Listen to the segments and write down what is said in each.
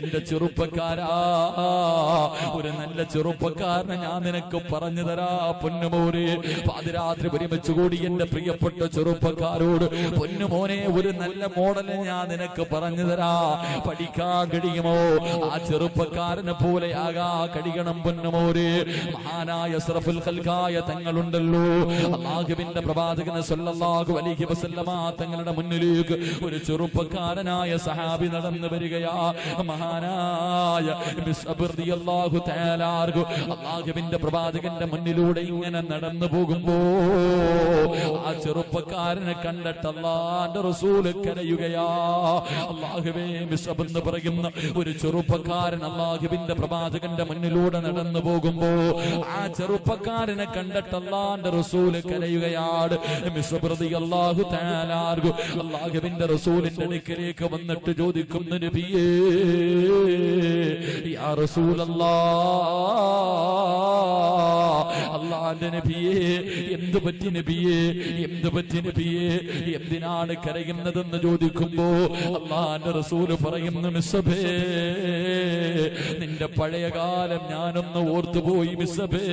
എന്റെ ചെറുപ്പക്കാരാ. ഒരു നല്ല ചെറുപ്പക്കാരനെ ഞാൻ നിനക്ക് പറഞ്ഞു തരാ പൊന്നുമോനെ. പാതിരാത്രി ഒരുമിച്ച് കൂടി എന്റെ പ്രിയപ്പെട്ട ചെറുപ്പക്കാരോട് പൊന്നുമോനെ ഒരു നല്ല മോഡൽ ഞാൻ നിനക്ക് പറഞ്ഞു തരാ. പഠിക്കാൻ കഴിയുമോ ആ ചെറുപ്പക്കാരനെ പോലെ ആകാ കഴിയണം പൊന്നുമോര് മഹാനായ സറഫുൽ ഖൽഖായ തങ്ങളുണ്ടല്ലോ. അള്ളാഹുവിന്റെ പ്രവാചകനെ സല്ലല്ലാഹു അലൈഹി വസല്ലമ തങ്ങളുടെ മുന്നിലേക്ക് ഒരു ചെറുപ്പക്കാരനായ സഹാബി നടന്നു വരികയാ. മഹാനായ അള്ളാഹുവിന്റെ പ്രവാചകന്റെ മുന്നിലൂടെ ഇങ്ങനെ നടന്നു പോകുമ്പോ ആ ചെറുപ്പക്കാരനെ കണ്ടിട്ട് അള്ളാന്റെ റസൂൽ കരയുകയാ. അള്ളാഹുവേ മിസ്അബ് എന്ന് പറയുന്ന ഒരു ചെറുപ്പക്കാരൻ അള്ളാഹുവിന്റെ പ്രവാചകന്റെ മുന്നിലൂടെ നടന്നു പോകുമ്പോ ആ ചെറുപ്പക്കാരനെ കണ്ടിട്ട് അള്ളാന്റെ റസൂൽ കരയുകയാണ്. മിസ്അബ് അള്ളാഹു അൻഹു. അള്ളാഹുവിന്റെ റസൂലിന്റെ അടുക്കലേക്ക് വന്നിട്ട് ചോദിക്കുന്നു നബിയേ അള്ളാന്റെ നബിയേ എന്ത് പറ്റി നബിയേ എന്ത് പറ്റി നബിയേ എന്തിനാണ് കരയുന്നതെന്ന് ചോദിക്കുമ്പോ അള്ളാന്റെ റസൂൽ പറയുന്നു മിസ്സബേ നിന്റെ പഴയ കാലം ഞാനൊന്ന് ഓർത്തുപോയി മിസ്സബേ.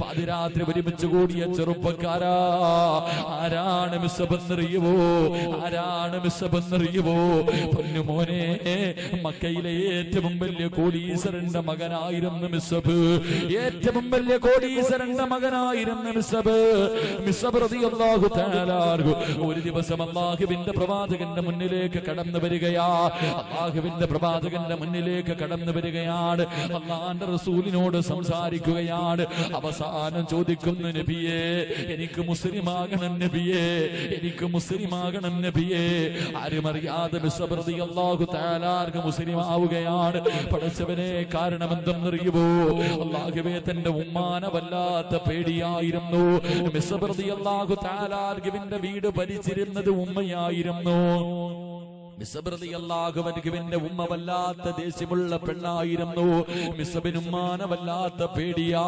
പാതിരാത്രി ഒരുമിച്ച് കൂടിയ ചെറുപ്പക്കാരാ. ആരാണ് മിസ്സബെന്നറിയുവോ ആരാണ് മിസ്സബെന്നറിയുവോ പൊന്നുമോനെ മക്കയിലെ ഏറ്റവും വലിയ കോടീശ്വരന്റെ മകനായിരുന്നു മിസ്സബ് ഏറ്റവും വലിയ കോടീശ്വരന്റെ മകനായിരുന്നു മിസ്സബ് മിസ്സബ് റളിയല്ലാഹു തആല അൻഹു. ഒരു ദിവസം അള്ളാഹുവിന്റെ പ്രവാചകന്റെ മുന്നിലേക്ക് കടന്നു വരികയാ. അള്ളാഹുവിന്റെ പ്രവാചകന്റെ മുന്നിലേക്ക് കടന്നു വരികയാണ്. അള്ളാന്റെ റസൂലിനോട് സംസാരിക്കുകയാണ്. അവസാനം ചോദിക്കുന്നു നബിയെ എനിക്ക് മുസ്ലിമാകണം നബിയെ എനിക്ക് മുസ്ലിമാകണം നബിയെ. ആരും അറിയാതെ മിസ്സബ് അള്ളാഹു താലാർക്ക് മുസ്ലിം ആവുകയാണ് പഠിച്ചവനെ കാരണം എന്തെന്നറിയുമോ അള്ളാഹുവേ തന്റെ ഉമ്മാന വല്ലാത്ത പേടിയായിരുന്നു. മിസ്സബ് അള്ളാഹു താലാർഗുവിന്റെ വീട് ഭരിച്ചിരുന്നത് ഉമ്മയായിരുന്നു. മിസബിന്റെ ഉമ്മ വല്ലാത്ത ദേഷ്യമുള്ള പെണ്ണായിരുന്നു. മിസബിന് ഉമ്മാന വല്ലാത്ത പേടിയാ.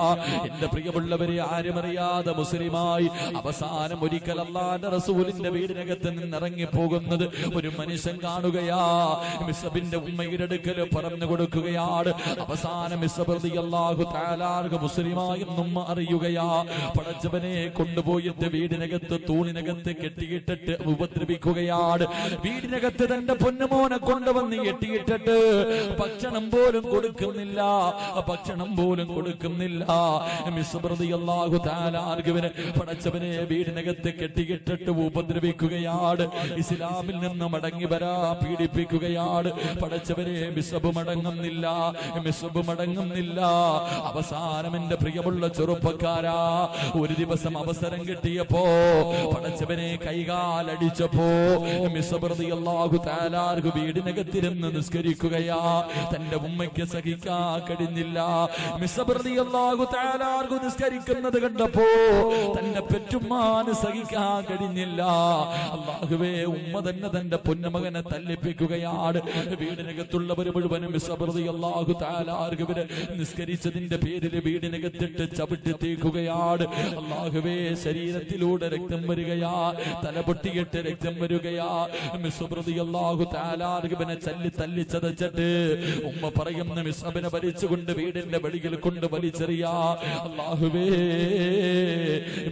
എന്റെ പ്രിയമുള്ളവരെ ആരും അറിയാതെ മുസ്ലിമായി അവസാനം ഒരിക്കൽ അള്ളാന്റെ റസൂലിന്റെ വീടിനകത്ത് നിന്ന് ഇറങ്ങി പോകുന്നത് ഒരു മനുഷ്യൻ കാണുകയാ. മിസബിന്റെ ഉമ്മയുടെ അടുക്കൽ പറഞ്ഞു കൊടുക്കുകയാണ്. അവസാനം മിസബർദി അള്ളാഹു താലാർഗ് മുസ്ലിമായും ഉമ്മ അറിയുകയാ. പടച്ചവനെ കൊണ്ടുപോയിട്ട് വീടിനകത്ത് തൂണിനകത്ത് കെട്ടിയിട്ടിട്ട് ഉപദ്രവിക്കുകയാണ്. വീടിനകത്ത് തന്റെ പൊന്നുമോനെ കൊണ്ടുവന്ന് എട്ടിയിട്ടിട്ട് ഭക്ഷണം പോലും കൊടുക്കുന്നില്ല. ഭക്ഷണം പോലും കൊടുക്കുന്നില്ല. താലാർഗുവിന് പടച്ചവനെ വീടിനകത്ത് കെട്ടിയിട്ടിട്ട് ഉപദ്രവിക്കുകയാണ്. ഇസ്ലാമിൽ നിന്ന് മടങ്ങി വരാ പീഡിപ്പിക്കുകയാണ്. പടച്ചവനെ മിസബ് മടങ്ങുന്നില്ല. മിസബ് മടങ്ങുന്നില്ല. അവസാനം എന്റെ പ്രിയമുള്ള ചെറുപ്പക്കാരാ ഒരു ദിവസം അവസരം കിട്ടിയപ്പോ പടച്ചവനെ കൈകാലടിച്ചപ്പോ മിസബൃതി അള്ളാഹു താലാർഹു വീടിനകത്തിരുന്ന് നിസ്കരിക്കുകയാ. തന്റെ ഉമ്മയ്ക്ക് സഹിക്കാ കഴിഞ്ഞില്ല മിസബൃതി അള്ളാഹു നിസ്കരിക്കുന്നത് കണ്ടപ്പോ തന്റെ പെറ്റുമ്മാന് സഹിക്കാൻ കഴിഞ്ഞില്ല അള്ളാഹുവേ ഉമ്മ തന്നെ തന്റെ പൊന്നമകനെ തല്ലിപ്പിക്കുകയാണ്. വീടിനകത്തുള്ളവർ മുഴുവനും മിസബൃതി അള്ളാഹു താലാർഹുവിന് നിസ്കരിച്ചതിന്റെ പേരിൽ വീടിനകത്തിട്ട് ചവിട്ടി തീക്കുകയാണ്. അള്ളാഹുവേ ശരീരത്തിലൂടെ രക്തം വരികയാ. തല പൊട്ടിയിട്ട് രക്തം വരികയാ. അള്ളാഹു താലാർഗിബനെ ചല്ലി തല്ലി ചതച്ചിട്ട് ഉമ്മ പറയുന്ന മിസ്ബിനെ വലിച്ചുകൊണ്ട് വീടിന്റെ വെളിയിൽ കൊണ്ട് വലിച്ചെറിയ. അള്ളാഹുവേ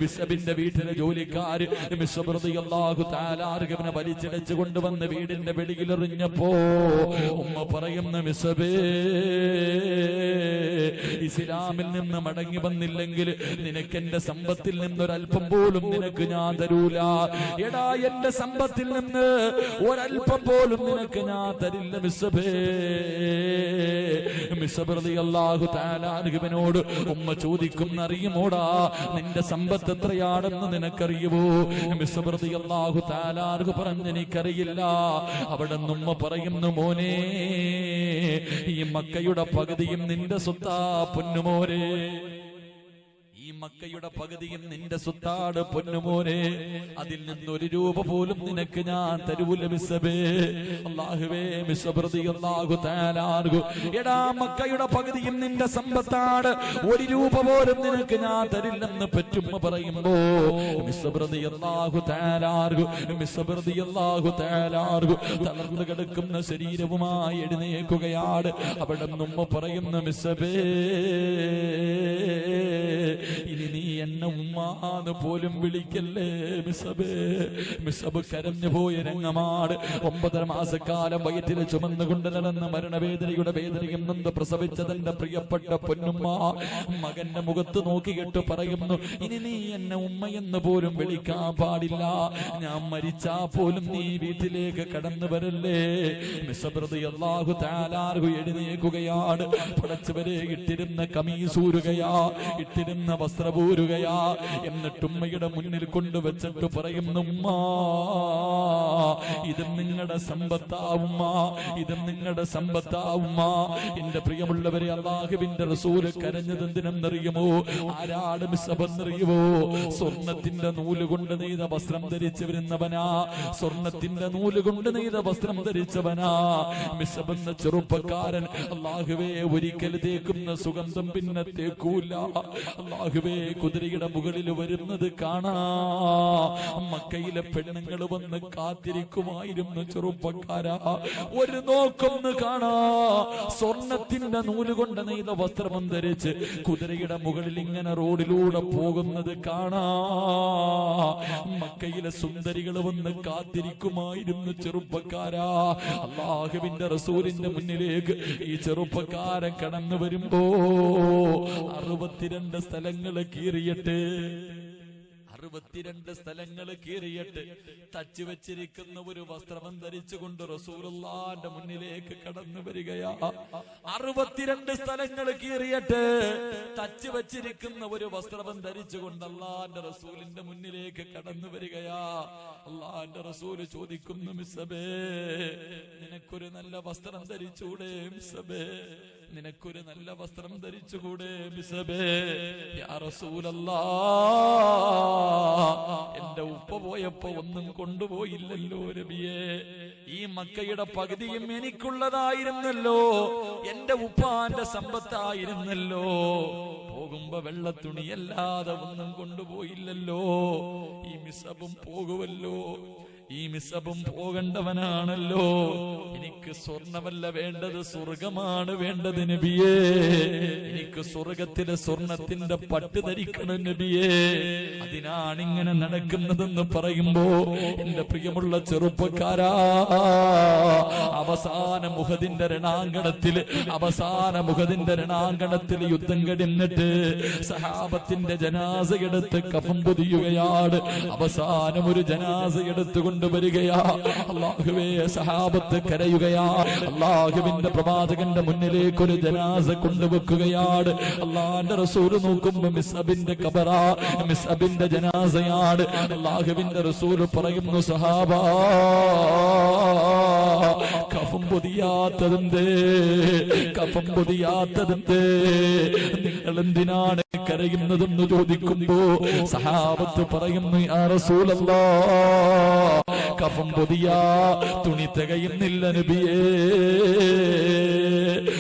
മിസ്ബിന്റെ വീട്ടിലെ ജോലിക്കാര് മിസ്ബൃതി അള്ളാഹു താലാർഗിബനെ വലിച്ചിടച്ചു കൊണ്ടുവന്ന് വീടിന്റെ വെളിയിൽ എറിഞ്ഞപ്പോ ഉമ്മ പറയുന്ന മിസ്ബേ ഇസ്ലാമിൽ നിന്ന് മടങ്ങി വന്നില്ലെങ്കിൽ നിനക്ക് എന്റെ സമ്പത്തിൽ നിന്ന് നിന്നൊരല്പം പോലും നിനക്ക് ഞാൻ തരൂല. എടാ എന്റെ സമ്പത്തിൽ നിന്ന് ഒരല്പം പോലും നിനക്ക് ഞാൻ തരില്ല മിസ്സബേ. മിസ്സബർദി അള്ളാഹു താലാനുഗവനോട് ഉമ്മ ചോദിക്കും അറിയുമോടാ നിന്റെ സമ്പത്ത് എത്രയാണെന്ന് നിനക്കറിയുമോ? മിസ്സബൃതി അള്ളാഹു താലാർഹു പറഞ്ഞെനിക്കറിയില്ല അവിടെ ഉമ്മ പറയുന്നു മോനെ ഈ മക്കയുടെ പകുതിയും നിന്റെ സ്വത്താ പൊന്നുമോരേ മക്കയുടെ പകുതിയും നിന്റെ സ്വത്താണ് പൊന്നുമോനെ. അതിൽ നിന്ന് ഒരു രൂപ പോലും നിനക്ക് ഞാൻ തരൂല മിസബേ അള്ളാഹുവേ മിസപ്രതി എടാ മക്കയുടെ പകുതിയും നിന്റെ സമ്പത്താണ് ഒരു രൂപ പോലും നിനക്ക് ഞാൻ തരില്ലെന്ന് പറ്റുമ്മ പറയുമ്പോ മിസപ്രതി അള്ളാഹു താലാർഗു മിസപ്രതി അള്ളാഹു താലാർഗു തളർന്നു കിടക്കുന്ന ശരീരവുമായി എഴുന്നേക്കുകയാണ് അവിടെ ഉമ്മ പറയുന്ന മിസ്സബേ you എന്നെ ഉമ്മാന്ന് പോലും വിളിക്കല്ലേ മിസബേ മിസബ് കരഞ്ഞു പോയ രംഗമാണ്. ഒമ്പതര മാസക്കാലം വയറ്റിൽ ചുമന്നുകൊണ്ട് നടന്ന മരണവേദനയുടെ വേദനയും നന്ദ പ്രസവിച്ച തന്റെ പ്രിയപ്പെട്ട പൊന്നുമ്മ. മകന്റെ മുഖത്ത് നോക്കിയിട്ട് പറയുന്നു ഇനി നീ എന്നെ ഉമ്മയെന്ന് പോലും വിളിക്കാൻ പാടില്ല. ഞാൻ മരിച്ചാ പോലും നീ വീട്ടിലേക്ക് കടന്നു വരല്ലേ? മിസബ്രതി അള്ളാഹു താലാർഹു എഴുന്നേക്കുകയാണ് പടച്ചവരെ ഇട്ടിരുന്ന കമീസൂരുകയാ ഇട്ടിരുന്ന വസ്ത്രപൂരുകയാ എന്നിട്ട് ഉമ്മയുടെ മുന്നിൽ കൊണ്ടുവച്ചിട്ട് പറയുന്നു ഉമ്മ ഇത് നിങ്ങളുടെ സമ്പത്താവുമ്മ ഇത് നിങ്ങളുടെ സമ്പത്താവുമ്മ. എന്റെ പ്രിയമുള്ളവരെ അള്ളാഹുവിന്റെ റസൂൽ കരഞ്ഞത് എന്തിനെന്നറിയുമോ ആരാട് മിസബെന്നറിയുമോ സ്വർണത്തിന്റെ നൂൽ കൊണ്ട് നെയ്ത വസ്ത്രം ധരിച്ചു വരുന്നവനാ. സ്വർണത്തിന്റെ നൂൽ കൊണ്ട് നെയ്ത വസ്ത്രം ധരിച്ചവനാ. മിസബെന്ന ചെറുപ്പക്കാരൻ അള്ളാഹുവേ ഒരിക്കൽ തേക്കുന്ന സുഗന്ധം പിന്നെ തേക്കൂല. അള്ളാഹുവേ കുതിരയുടെ മുകളിൽ വരുന്നത് കാണാ. മക്കയിലെ പെണ്ണുങ്ങൾ വന്ന് കാത്തിരിക്കുമായിരുന്നു ചെറുപ്പക്കാരാ. ഒരു നോക്കൊന്ന് കാണാ. സ്വർണത്തിന്റെ നൂൽ കൊണ്ട് നെയ്ത വസ്ത്രം ധരിച്ച് കുതിരയുടെ മുകളിൽ ഇങ്ങനെ റോഡിലൂടെ പോകുന്നത് കാണാ. മക്കയിലെ സുന്ദരികൾ വന്ന് കാത്തിരിക്കുമായിരുന്നു ചെറുപ്പക്കാരാ. അള്ളാഹുവിന്റെ റസൂലിന്റെ മുന്നിലേക്ക് ഈ ചെറുപ്പക്കാരൻ കടന്നു വരുമ്പോ അറുപത്തിരണ്ട് സ്ഥലങ്ങൾ കീറിയിട്ട് അറുപത്തിരണ്ട് സ്ഥലങ്ങൾ കീറിയിട്ട് തച്ചു വെച്ചിരിക്കുന്ന ഒരു വസ്ത്രം ധരിച്ചുകൊണ്ട് റസൂലുള്ളാന്റെ മുന്നിലേക്ക് കടന്നു വരികയാ. അറുപത്തിരണ്ട് സ്ഥലങ്ങൾ കീറിയിട്ട് തച്ചു വെച്ചിരിക്കുന്ന ഒരു വസ്ത്രം ധരിച്ചുകൊണ്ട് അള്ളാന്റെ റസൂലിന്റെ മുന്നിലേക്ക് കടന്നു വരികയാ. അള്ളാന്റെ റസൂൽ ചോദിക്കുന്നു മിസബേ നിനക്കൊരു നല്ല വസ്ത്രം ധരിച്ചൂടെ മിസ്സബേ. നിനക്കൊരു നല്ല വസ്ത്രം ധരിച്ചുകൂടെ എന്റെ ഉപ്പ പോയപ്പോ ഒന്നും കൊണ്ടുപോയില്ലല്ലോ രബിയെ. ഈ മക്കയുടെ പകുതിയും എനിക്കുള്ളതായിരുന്നല്ലോ. എന്റെ ഉപ്പാന്റെ സമ്പത്തായിരുന്നല്ലോ. പോകുമ്പോ വെള്ളത്തുണിയല്ലാതെ ഒന്നും കൊണ്ടുപോയില്ലല്ലോ. ഈ മിസബും പോകുമല്ലോ ഈ മിസബും പോകേണ്ടവനാണല്ലോ. എനിക്ക് സ്വർണമല്ല വേണ്ടത് സ്വർഗമാണ് വേണ്ടത് നബിയേ. എനിക്ക് സ്വർഗത്തിലെ സ്വർണത്തിന്റെ പട്ട് ധരിക്കണം നബിയേ. അതിനാണ് ഇങ്ങനെ നടക്കുന്നതെന്ന് പറയുമ്പോ എന്റെ പ്രിയമുള്ള ചെറുപ്പക്കാരാ അവസാന മുഖതിന്റെ രണാങ്കണത്തിൽ അവസാന മുഖതിന്റെ രണാങ്കണത്തിൽ യുദ്ധം കടിന്നിട്ട് സഹാബത്തിന്റെ ജനാസ എടുത്ത് കഫം പൊതിയുകയാണ്. അവസാനം ഒരു ജനാസ എടുത്തു കൊണ്ടുവരികയാ. അള്ളാഹുവേ സഹാബത്ത് കരയുകയാ. അള്ളാഹുവിന്റെ പ്രവാചകന്റെ മുന്നിലേക്ക് ഒരു ജനാസ കൊണ്ടുവെക്കുകയാണ്. അള്ളാന്റെ റസൂൽ നോക്കുമ്പോ മിസ്അബിന്റെ കബറ മിസ്അബിന്റെ ജനാസയാണ്. അള്ളാഹുവിന്റെ റസൂൽ പറയുന്നു സഹാബാ കഫം പൊതിയാത്തതെന്തേ കഫം പൊതിയാത്തതെന്തേ നിങ്ങൾ എന്തിനാണ് കരയുന്നതെന്ന് ചോദിക്കുമ്പോ സഹാബത്ത് പറയുന്നു ആ റസൂലല്ലാ കഫം പൊതിയാ തുണി തികയുന്നില്ല നബിയേ.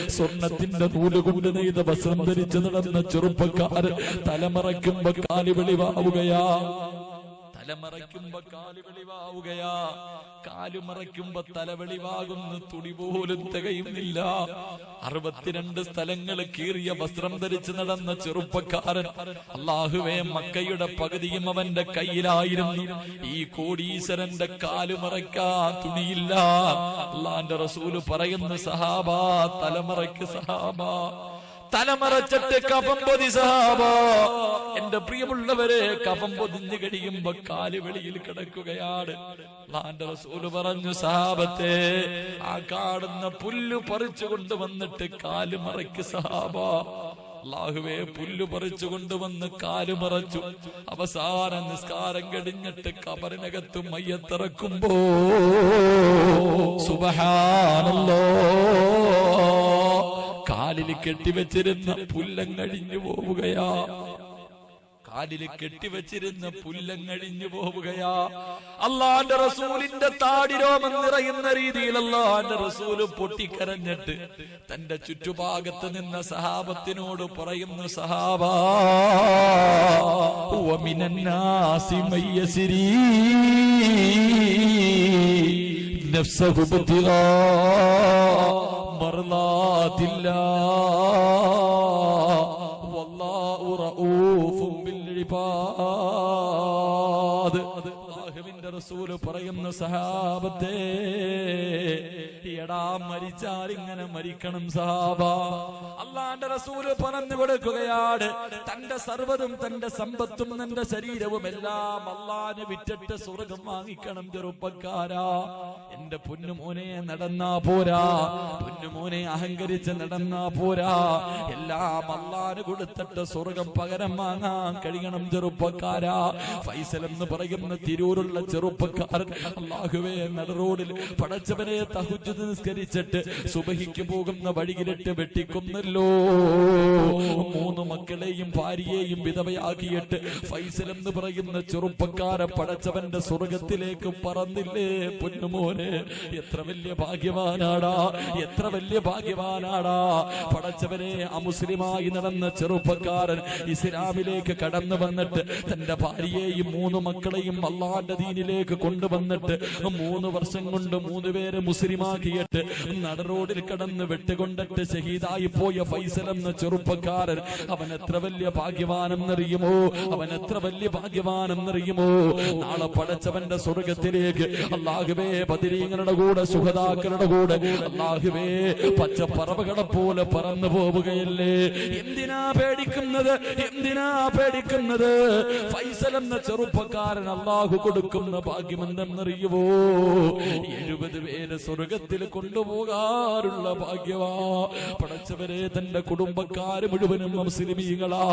സ്വർണത്തിന്റെ നൂൽ കൊണ്ട് നെയ്ത വസ്ത്രം ധരിച്ചു നടന്ന ചെറുപ്പക്കാർ തലമറയ്ക്കുമ്പോ കാലി വെളിവാവുകയാ. തലമറയ്ക്കുമ്പോ കാൽ വെളിവാവുകയാ. കാൽ മറയ്ക്കുമ്പോ തല വെളിവാകുന്ന തുണി പോലും തികയുന്നില്ല. അറുപത്തിരണ്ട് സ്ഥലങ്ങൾ കീറിയ വസ്ത്രം ധരിച്ചു നടന്ന ചെറുപ്പക്കാരൻ അള്ളാഹുവേ മക്കയുടെ പകുതിയും അവന്റെ കയ്യിലായിരുന്നു. ഈ കോടീശ്വരന്റെ കാൽ മറയ്ക്കാ തുണിയില്ല. അള്ളാന്റെ റസൂൽ പറയുന്ന സഹാബ തലമറയ്ക്ക് സഹാബാ. തലമറച്ചിട്ട് കഫം പൊതി സഹാബോ. എന്റെ പ്രിയമുള്ളവരെ കഫം പൊതിഞ്ഞു കഴിയുമ്പോ കാൽ വെളിയിൽ കിടക്കുകയാണ്. പറഞ്ഞു സഹാബത്തെ ആ കാണുന്ന പുല്ല് പറിച്ചു കൊണ്ടുവന്നിട്ട് കാൽ മറയ്ക്ക് സഹാബ. അള്ളാഹുവേ പുല്ല് പറിച്ചു കൊണ്ടുവന്ന് കാൽ മറച്ചു. അവസാന നിസ്കാരം കഴിഞ്ഞിട്ട് കബറിനകത്ത് മയ്യത്തിറക്കുമ്പോ സുബഹാനല്ലോ. കാലിൽ കെട്ടിവെച്ചിരുന്ന പുല്ലം പോവുകയാ. കാലിൽ കെട്ടിവെച്ചിരുന്ന പുല്ലം പോവുകയാ. അള്ളാന്റെ റസൂലിന്റെ താടിരോമം നിറയുന്ന രീതിയിൽ അള്ളാന്റെ റസൂൽ പൊട്ടിക്കരഞ്ഞിട്ട് തന്റെ ചുറ്റുഭാഗത്ത് നിന്ന സഹാബത്തിനോട് പറയുന്നു സഹാബിനന്നാസിമയ്യസിരീ നഫ്സഹുബത്തിലാ മറന്നാതില്ല റസൂൽ പറയുന്ന സഹാബത്തെ എടാ മരിച്ചാൽ ഇങ്ങനെ മരിക്കണം സഹാബ. അള്ളാന്റെ റസൂൽ പറഞ്ഞു കൊടുക്കുകയാണ്. തന്റെ സർവതും തന്റെ സമ്പത്തും തന്റെ ശരീരവും എല്ലാം അള്ളാന് വിറ്റിട്ട് സ്വർഗം വാങ്ങിക്കണം ചെറുപ്പക്കാരാ. എന്റെ പൊന്നുമോനെ നടന്നാ പോരാ. പൊന്നുമോനെ അഹങ്കരിച്ച് നടന്നാ പോരാ. എല്ലാം അള്ളാന് കൊടുത്തിട്ട് സ്വർഗം പകരം വാങ്ങാൻ കഴിയണം ചെറുപ്പക്കാരാ. ഫൈസൽ എന്ന് പറയുന്ന തിരൂരുള്ള ചെറുപ്പക്കാരൻ അള്ളാഹുവേ നട റോഡിൽ പടച്ചവനെ തഹുജ് നിസ്കരിച്ചിട്ട് സുബഹിക്ക് പോകുന്ന വഴിയിലിട്ട് വെട്ടിക്കൊന്നല്ലോ. മൂന്ന് മക്കളെയും ഭാര്യയെയും വിധവയാക്കിയിട്ട് ഫൈസൽ എന്ന് പറയുന്ന ചെറുപ്പക്കാരെ പടച്ചവന്റെ സ്വർഗത്തിലേക്ക് പറന്നില്ലേ പൊന്നുമോനെ. എത്ര വലിയ ഭാഗ്യവാനാടാ എത്ര വലിയ ഭാഗ്യവാനാടാ. പടച്ചവനെ അമുസ്ലിമായി നടന്ന ചെറുപ്പക്കാരൻ ഇസ്ലാമിലേക്ക് കടന്നു വന്നിട്ട് തന്റെ ഭാര്യയെയും മൂന്ന് മക്കളെയും അള്ളാന്റെ ദീനിലേക്ക് കൊണ്ടുവന്നിട്ട് മൂന്ന് വർഷം കൊണ്ട് മൂന്ന് പേരെ മുസ്ലിമാക്കിയിട്ട് നട റോഡിൽ കടന്ന് വെട്ടുകൊണ്ടിട്ട് ഷഹീദായി പോയ ഫൈസൽ എന്ന ചെറുപ്പക്കാരൻ അവൻ എത്ര വലിയ ഭാഗ്യവാനെന്നറിയുമോ? അവൻ എത്ര വലിയ ഭാഗ്യവാനെന്നറിയുമോ? നാളെ പടച്ചവന്റെ സ്വർഗത്തിലേക്ക് അള്ളാഹുവേ പതിരീങ്ങളുടെ കൂടെ സുഹതാക്കളുടെ കൂടെ അള്ളാഹുവേ പച്ചപ്പറവുകളെ പോലെ പറന്നു പോവുകയല്ലേ? എന്തിനാ പേടിക്കുന്നത്? എന്തിനാ പേടിക്കുന്നത്? ഫൈസൽ എന്ന ചെറുപ്പക്കാരൻ അള്ളാഹു കൊടുക്കുന്ന ഭാഗ്യമെന്തെന്നറിയുവോ? എഴുപത് പേരെ സ്വർഗത്തിൽ കൊണ്ടുപോകാറുള്ള ഭാഗ്യവാ. പടച്ചവരെ തന്റെ കുടുംബക്കാര് മുഴുവനും മുസ്ലിമീകളാ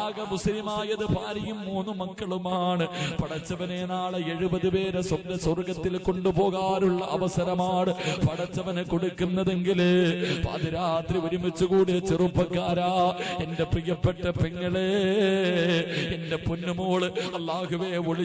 ആകെ മുസ്ലിമായത് ഭാര്യയും മൂന്ന് മക്കളുമാണ്. പടച്ചവനെ നാളെ എഴുപത് പേരെ സ്വപ്ന സ്വർഗത്തിൽ കൊണ്ടുപോകാനുള്ള അവസരമാണ് പടച്ചവനെ കൊടുക്കുന്നതെങ്കിൽ പാതിരാത്രി ഒരുമിച്ച് കൂടിയ ചെറുപ്പക്കാരാ. എന്റെ പ്രിയപ്പെട്ട പെങ്ങളെ എന്റെ പൊന്നുമോൾ അള്ളാഹുവേ ഒളി